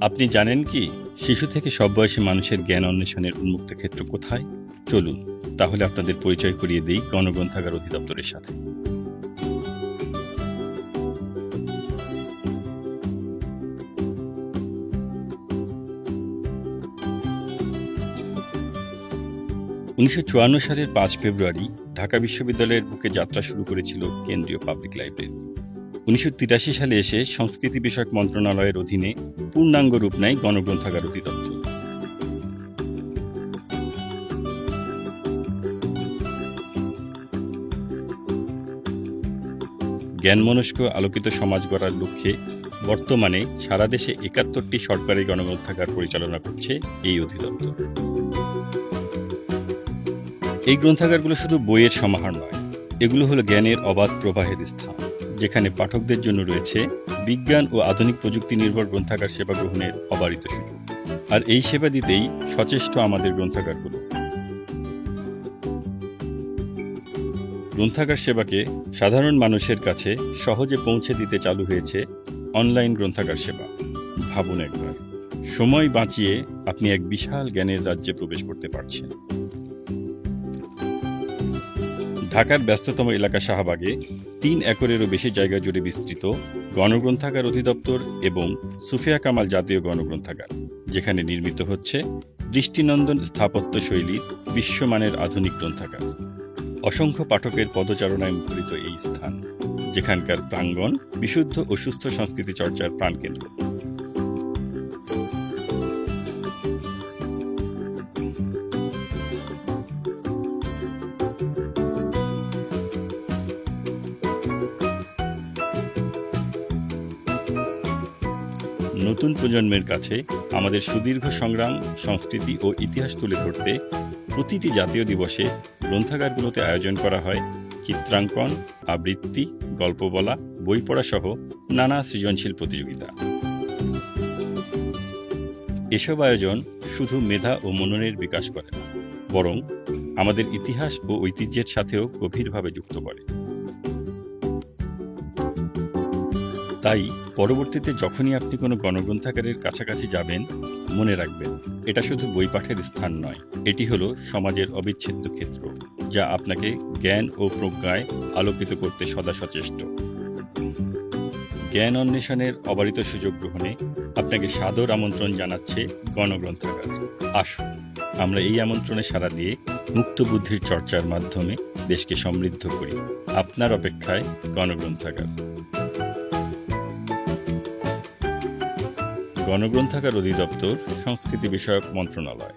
আপনি জানেন কি, শিশু থেকে সব বয়সী মানুষের জ্ঞান অন্বেষণের উন্মুক্ত ক্ষেত্র কোথায়? চলুন, তাহলে আপনাদের পরিচয় করিয়ে দিই গণগ্রন্থাগার অধিদপ্তরের সাথে। উনিশশো চুয়ান্ন সালের পাঁচ ফেব্রুয়ারি ঢাকা বিশ্ববিদ্যালয়ের বুকে যাত্রা শুরু করেছিল কেন্দ্রীয় পাবলিক লাইব্রেরি উনিশশো তিরাশি সালে এসে সংস্কৃতি বিষয়ক মন্ত্রণালয়ের অধীনে পূর্ণাঙ্গ রূপ নেয় গণগ্রন্থাগার অধিদপ্তর। জ্ঞানমনস্ক আলোকিত সমাজ গড়ার লক্ষ্যে বর্তমানে সারা দেশে একাত্তরটি সরকারি গণগ্রন্থাগার পরিচালনা করছে এই অধিদপ্তর। এই গ্রন্থাগারগুলো শুধু বইয়ের সমাহার নয়, এগুলো হলো জ্ঞানের অবাধ প্রবাহের স্থান, যেখানে পাঠকদের জন্য রয়েছে বিজ্ঞান ও আধুনিক প্রযুক্তি নির্ভর গ্রন্থাগার সেবা গ্রহণের অবারিত সুযোগ। আর এই সেবা দিতেই সচেষ্ট আমাদের গ্রন্থাগারগুলো। গ্রন্থাগার সেবাকে সাধারণ মানুষের কাছে সহজে পৌঁছে দিতে চালু হয়েছে অনলাইন গ্রন্থাগার সেবা। ভাবুন একবার, সময় বাঁচিয়ে আপনি এক বিশাল জ্ঞানের রাজ্যে প্রবেশ করতে পারছেন। ঢাকার ব্যস্ততম এলাকা শাহবাগে তিন একরেরও বেশি জায়গা জুড়ে বিস্তৃত গণগ্রন্থাগার অধিদপ্তর এবং সুফিয়া কামাল জাতীয় গণগ্রন্থাগার, যেখানে নির্মিত হচ্ছে দৃষ্টিনন্দন স্থাপত্য শৈলীর বিশ্বমানের আধুনিক গ্রন্থাগার। অসংখ্য পাঠকের পদচারণায় মুখরিত এই স্থান, যেখানকার প্রাঙ্গণ বিশুদ্ধ ও সুস্থ সংস্কৃতি চর্চার প্রাণকেন্দ্র। নতুন প্রজন্মের কাছে আমাদের সুদীর্ঘ সংগ্রাম, সংস্কৃতি ও ইতিহাস তুলে ধরতে প্রতিটি জাতীয় দিবসে গ্রন্থাগারগুলোতে আয়োজন করা হয়। চিত্রাঙ্কন, আবৃত্তি, গল্প বলা, বই পড়া সহ নানা সৃজনশীল প্রতিযোগিতা। এসব আয়োজন শুধু মেধা ও মননের বিকাশ করে না, বরং আমাদের ইতিহাস ও ঐতিহ্যের সাথেও গভীরভাবে যুক্ত করে। তাই পরবর্তীতে যখনই আপনি কোনো গণগ্রন্থাগারের কাছাকাছি যাবেন, মনে রাখবেন, এটা শুধু বই পাঠের স্থান নয়, এটি হলো সমাজের অবিচ্ছেদ্য ক্ষেত্র, যা আপনাকে জ্ঞান ও প্রজ্ঞায় আলোকিত করতে সদা সচেষ্ট। জ্ঞান অন্বেষণের অবারিত সুযোগ গ্রহণে আপনাকে সাদর আমন্ত্রণ জানাচ্ছে গণগ্রন্থাগার। আসুন, আমরা এই আমন্ত্রণে সাড়া দিয়ে মুক্ত বুদ্ধির চর্চার মাধ্যমে দেশকে সমৃদ্ধ করি। আপনার অপেক্ষায় গণগ্রন্থাগার। গণগ্রন্থাগার অধিদপ্তর সংস্কৃতি বিষয়ক মন্ত্রণালয়।